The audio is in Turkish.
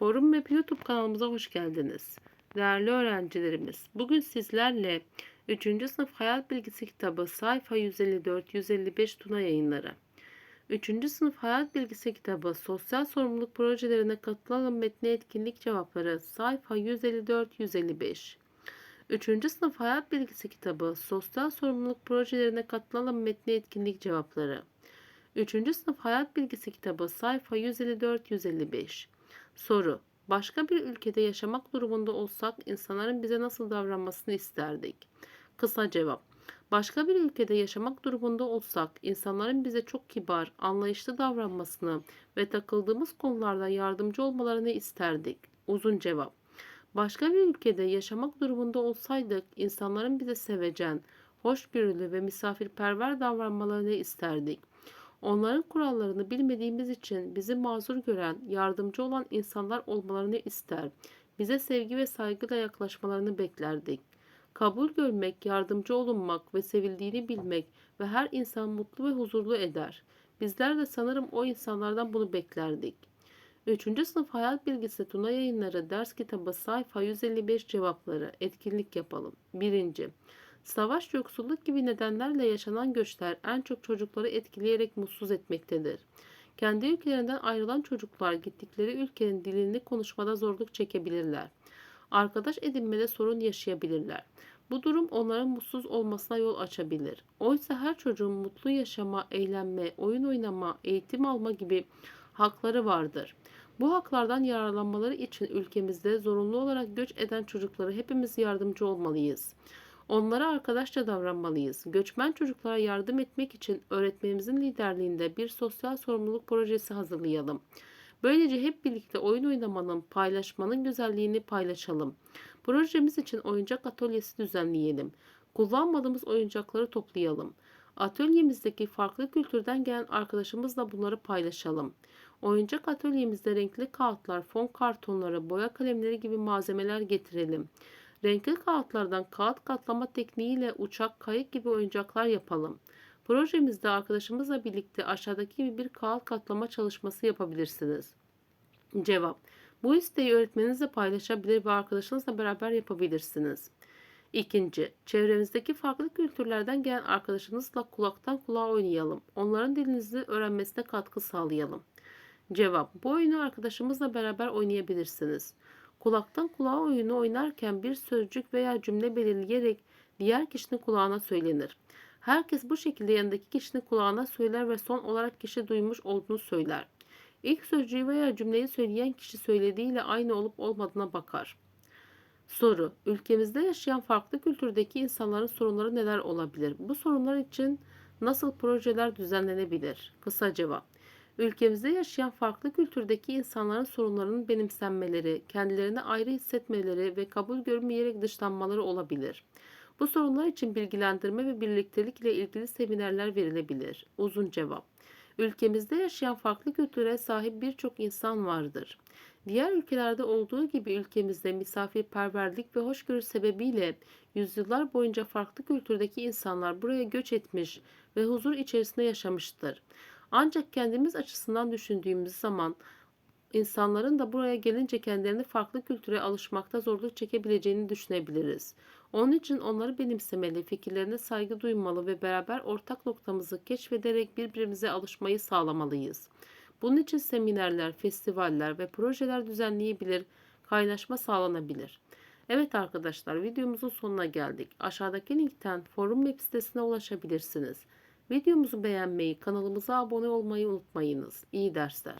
Forum Map YouTube kanalımıza hoş geldiniz. Değerli öğrencilerimiz, bugün sizlerle 3. sınıf hayat bilgisi kitabı sayfa 154-155 Tuna yayınları. 3. sınıf hayat bilgisi kitabı sosyal sorumluluk projelerine katılalım metni etkinlik cevapları sayfa 154-155. 3. sınıf hayat bilgisi kitabı sosyal sorumluluk projelerine katılalım metni etkinlik cevapları. 3. sınıf hayat bilgisi kitabı sayfa 154-155. Soru. Başka bir ülkede yaşamak durumunda olsak insanların bize nasıl davranmasını isterdik? Kısa cevap. Başka bir ülkede yaşamak durumunda olsak insanların bize çok kibar, anlayışlı davranmasını ve takıldığımız konularda yardımcı olmalarını isterdik. Uzun cevap. Başka bir ülkede yaşamak durumunda olsaydık insanların bize sevecen, hoşgörülü ve misafirperver davranmalarını isterdik. Onların kurallarını bilmediğimiz için bizi mazur gören, yardımcı olan insanlar olmalarını ister. Bize sevgi ve saygıyla yaklaşmalarını beklerdik. Kabul görmek, yardımcı olunmak ve sevildiğini bilmek ve her insan mutlu ve huzurlu eder. Bizler de sanırım o insanlardan bunu beklerdik. 3. sınıf hayat bilgisi Tuna yayınları ders kitabı sayfa 155 cevapları etkinlik yapalım. 1. Savaş, yoksulluk gibi nedenlerle yaşanan göçler en çok çocukları etkileyerek mutsuz etmektedir. Kendi ülkelerinden ayrılan çocuklar gittikleri ülkenin dilini konuşmada zorluk çekebilirler. Arkadaş edinmede sorun yaşayabilirler. Bu durum onların mutsuz olmasına yol açabilir. Oysa her çocuğun mutlu yaşama, eğlenme, oyun oynama, eğitim alma gibi hakları vardır. Bu haklardan yararlanmaları için ülkemizde zorunlu olarak göç eden çocuklara hepimiz yardımcı olmalıyız. Onlara arkadaşça davranmalıyız. Göçmen çocuklara yardım etmek için öğretmenimizin liderliğinde bir sosyal sorumluluk projesi hazırlayalım. Böylece hep birlikte oyun oynamanın, paylaşmanın güzelliğini paylaşalım. Projemiz için oyuncak atölyesi düzenleyelim. Kullanmadığımız oyuncakları toplayalım. Atölyemizdeki farklı kültürden gelen arkadaşımızla bunları paylaşalım. Oyuncak atölyemizde renkli kağıtlar, fon kartonları, boya kalemleri gibi malzemeler getirelim. Renkli kağıtlardan kağıt katlama tekniğiyle uçak, kayık gibi oyuncaklar yapalım. Projemizde arkadaşımızla birlikte aşağıdaki gibi bir kağıt katlama çalışması yapabilirsiniz. Cevap. Bu isteği öğretmeninizle paylaşabilir ve arkadaşınızla beraber yapabilirsiniz. İkinci, çevremizdeki farklı kültürlerden gelen arkadaşınızla kulaktan kulağa oynayalım. Onların dilinizi öğrenmesine katkı sağlayalım. Cevap, bu oyunu arkadaşımızla beraber oynayabilirsiniz. Kulaktan kulağa oyunu oynarken bir sözcük veya cümle belirleyerek diğer kişinin kulağına söylenir. Herkes bu şekilde yanındaki kişinin kulağına söyler ve son olarak kişi duymuş olduğunu söyler. İlk sözcüğü veya cümleyi söyleyen kişi söylediğiyle aynı olup olmadığına bakar. Soru. Ülkemizde yaşayan farklı kültürdeki insanların sorunları neler olabilir? Bu sorunlar için nasıl projeler düzenlenebilir? Kısa cevap. Ülkemizde yaşayan farklı kültürdeki insanların sorunlarının benimsenmeleri, kendilerini ayrı hissetmeleri ve kabul görmeyerek dışlanmaları olabilir. Bu sorunlar için bilgilendirme ve birliktelik ile ilgili seminerler verilebilir. Uzun cevap. Ülkemizde yaşayan farklı kültüre sahip birçok insan vardır. Diğer ülkelerde olduğu gibi ülkemizde misafirperverlik ve hoşgörü sebebiyle yüzyıllar boyunca farklı kültürdeki insanlar buraya göç etmiş ve huzur içerisinde yaşamıştır. Ancak kendimiz açısından düşündüğümüz zaman insanların da buraya gelince kendilerini farklı kültüre alışmakta zorluk çekebileceğini düşünebiliriz. Onun için onları benimsemeli, fikirlerine saygı duymalı ve beraber ortak noktamızı keşfederek birbirimize alışmayı sağlamalıyız. Bunun için seminerler, festivaller ve projeler düzenleyebilir, kaynaşma sağlanabilir. Evet arkadaşlar videomuzun sonuna geldik. Aşağıdaki linkten forum web sitesine ulaşabilirsiniz. Videomuzu beğenmeyi, kanalımıza abone olmayı unutmayınız. İyi dersler.